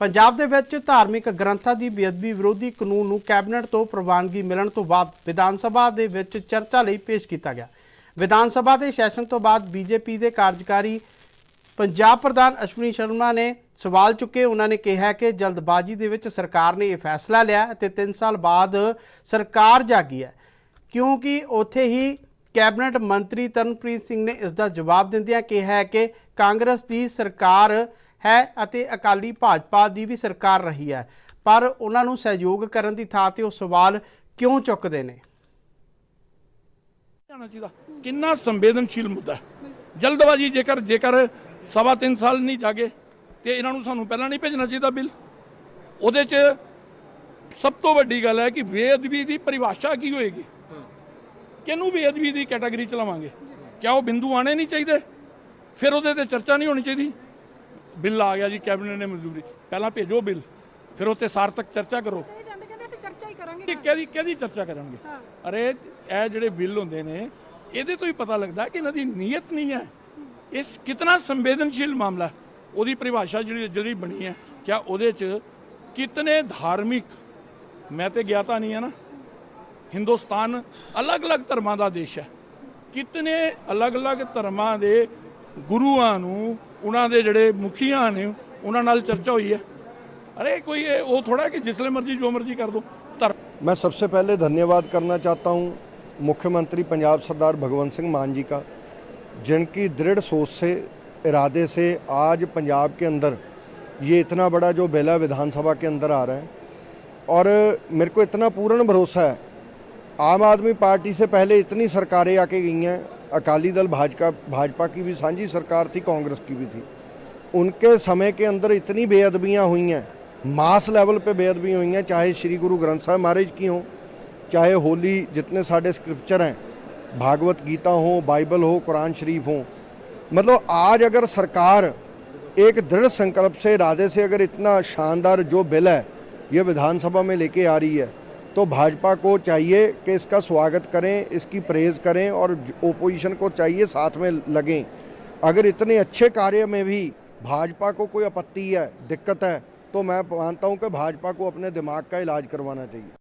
ਪੰਜਾਬ ਦੇ ਵਿੱਚ ਧਾਰਮਿਕ ਗ੍ਰੰਥਾਂ ਦੀ ਬੇਅਦਬੀ ਵਿਰੋਧੀ ਕਾਨੂੰਨ ਨੂੰ ਕੈਬਨਿਟ ਤੋਂ ਪ੍ਰਵਾਨਗੀ ਮਿਲਣ ਤੋਂ ਬਾਅਦ ਵਿਧਾਨ ਸਭਾ ਦੇ ਵਿੱਚ ਚਰਚਾ ਲਈ ਪੇਸ਼ ਕੀਤਾ ਗਿਆ। ਵਿਧਾਨ ਸਭਾ ਦੇ ਸੈਸ਼ਨ ਤੋਂ ਬਾਅਦ ਬੀਜੇਪੀ ਦੇ ਕਾਰਜਕਾਰੀ ਪੰਜਾਬ ਪ੍ਰਧਾਨ ਅਸ਼ਵਨੀ ਸ਼ਰਮਾ ਨੇ ਸਵਾਲ ਚੁੱਕੇ। ਉਹਨਾਂ ਨੇ ਕਿਹਾ ਕਿ ਜਲਦਬਾਜ਼ੀ ਦੇ ਵਿੱਚ ਸਰਕਾਰ ਨੇ ਇਹ ਫੈਸਲਾ ਲਿਆ ਅਤੇ 3 ਸਾਲ ਬਾਅਦ ਸਰਕਾਰ ਜਾਗੀ ਹੈ। ਕਿਉਂਕਿ ਉੱਥੇ ਹੀ ਕੈਬਨਿਟ ਮੰਤਰੀ ਤਰਨਪ੍ਰੀਤ ਸਿੰਘ ਨੇ ਇਸ ਦਾ ਜਵਾਬ ਦਿੰਦਿਆਂ ਕਿਹਾ ਹੈ ਕਿ ਕਾਂਗਰਸ ਦੀ ਸਰਕਾਰ ਹੈ ਅਤੇ ਅਕਾਲੀ ਭਾਜਪਾ ਦੀ ਵੀ ਸਰਕਾਰ ਰਹੀ ਹੈ। ਪਰ ਉਹਨਾਂ ਨੂੰ ਸਹਿਯੋਗ ਕਰਨ ਦੀ ਥਾਂ ਤੇ ਉਹ ਸਵਾਲ ਕਿਉਂ ਚੁੱਕਦੇ ਨੇ? ਜਾਣਾ ਚਾਹੀਦਾ। ਕਿੰਨਾ ਸੰਵੇਦਨਸ਼ੀਲ ਮੁੱਦਾ ਹੈ। ਜਲਦਬਾਜ਼ੀ ਜੇਕਰ ਜੇਕਰ ਸਵਾ ਤਿੰਨ ਸਾਲ ਨਹੀਂ ਜਾਗੇ, ਤੇ ਇਹਨਾਂ ਨੂੰ ਸਾਨੂੰ ਪਹਿਲਾਂ ਨਹੀਂ ਭੇਜਣਾ ਚਾਹੀਦਾ ਬਿੱਲ। ਉਹਦੇ 'ਚ ਸਭ ਤੋਂ ਵੱਡੀ ਗੱਲ ਹੈ ਕਿ ਬੇਅਦਬੀ ਦੀ ਪਰਿਭਾਸ਼ਾ ਕੀ ਹੋਏਗੀ? ਕਿਹਨੂੰ ਬੇਅਦਬੀ ਦੀ ਕੈਟਾਗਰੀ ਚ ਲਵਾਂਗੇ? ਕਿਆ ਉਹ ਬਿੰਦੂ ਆਣੇ ਨਹੀਂ ਚਾਹੀਦੇ? ਫਿਰ ਉਹਦੇ ਤੇ ਚਰਚਾ ਨਹੀਂ ਹੋਣੀ ਚਾਹੀਦੀ? ਬਿੱਲ ਆ ਗਿਆ ਜੀ ਕੈਬਨਿਟ ਨੇ ਮਨਜ਼ੂਰੀ ਪਹਿਲਾਂ ਭੇਜੋ ਬਿੱਲ ਫਿਰ ਉੱਤੇ ਸਾਰਥਕ ਚਰਚਾ ਕਰੋ। ਇਹ ਜਾਂਦੇ ਕਹਿੰਦੇ ਅਸੀਂ ਚਰਚਾ ਹੀ ਕਰਾਂਗੇ ਕਿ ਕਿਹਦੀ ਕਿਹਦੀ ਚਰਚਾ ਕਰਨਗੇ। ਅਰੇ ਇਹ ਜਿਹੜੇ ਬਿੱਲ ਹੁੰਦੇ ਨੇ ਇਹਦੇ ਤੋਂ ਹੀ ਪਤਾ ਲੱਗਦਾ ਕਿ ਇਹਨਾਂ ਦੀ ਨੀਅਤ ਨਹੀਂ ਹੈ। ਇਸ ਕਿਤਨਾ ਸੰਵੇਦਨਸ਼ੀਲ ਮਾਮਲਾ। ਉਹਦੀ ਪਰਿਭਾਸ਼ਾ ਜਿਹੜੀ ਜਿਹੜੀ ਬਣੀ ਹੈ ਕਿਆ ਉਹਦੇ ਚ ਕਿਤਨੇ ਧਾਰਮਿਕ ਮੈਂ ਤੇ ਗਿਆ ਤਾਂ ਨਹੀਂ ਹੈ ਨਾ ਹਿੰਦੁਸਤਾਨ ਅਲੱਗ-ਅਲੱਗ ਧਰਮਾਂ ਦਾ ਦੇਸ਼ ਹੈ। ਕਿਤਨੇ ਅਲੱਗ-ਅਲੱਗ ਧਰਮਾਂ ਦੇ ਗੁਰੂਆਂ ਨੂੰ ਉਹਨਾਂ ਦੇ ਜਿਹੜੇ ਮੁਖੀਆਂ ਨੇ ਉਹਨਾਂ ਨਾਲ ਚਰਚਾ ਹੋਈ ਹੈ ਅਰੇ ਕੋਈ ਇਹ ਉਹ ਥੋੜਾ ਕਿ ਜਿਸਲੇ ਮਰਜ਼ੀ ਜੋ ਮਰਜ਼ੀ ਕਰ ਦੋ ਧਰਮ मैं सबसे पहले धन्यवाद करना चाहता हूं मुख्यमंत्री पंजाब सरदार भगवंत सिंह मान जी का जिनकी दृढ़ सोच से इरादे से आज पंजाब के अंदर ये इतना बड़ा जो बिल है विधानसभा के अंदर आ रहा है और मेरे को इतना पूर्ण भरोसा है आम आदमी पार्टी से पहले इतनी सरकारें आके गई हैं अकाली दल भाजपा भाजपा की भी साझी सरकार थी, कांग्रेस की भी थी। उनके समय के अंदर इतनी बेअदबियाँ हुई हैं, मास लेवल पे बेअदबियाँ हुई हैं, चाहे श्री गुरु ग्रंथ साहब महाराज की हों, चाहे होली जितने साढ़े स्क्रिप्चर हैं, भागवत गीता हो, बाइबल हो, कुरान शरीफ हो। मतलब आज अगर सरकार एक दृढ़ संकल्प से, इरादे से अगर इतना शानदार जो बिल है, ये विधानसभा में लेके आ रही है तो भाजपा को चाहिए कि इसका स्वागत करें, इसकी प्रेज करें और ओपोजिशन को चाहिए साथ में लगें। अगर इतने अच्छे कार्य में भी भाजपा को कोई आपत्ति है, दिक्कत है तो मैं मानता हूँ कि भाजपा को अपने दिमाग का इलाज करवाना चाहिए।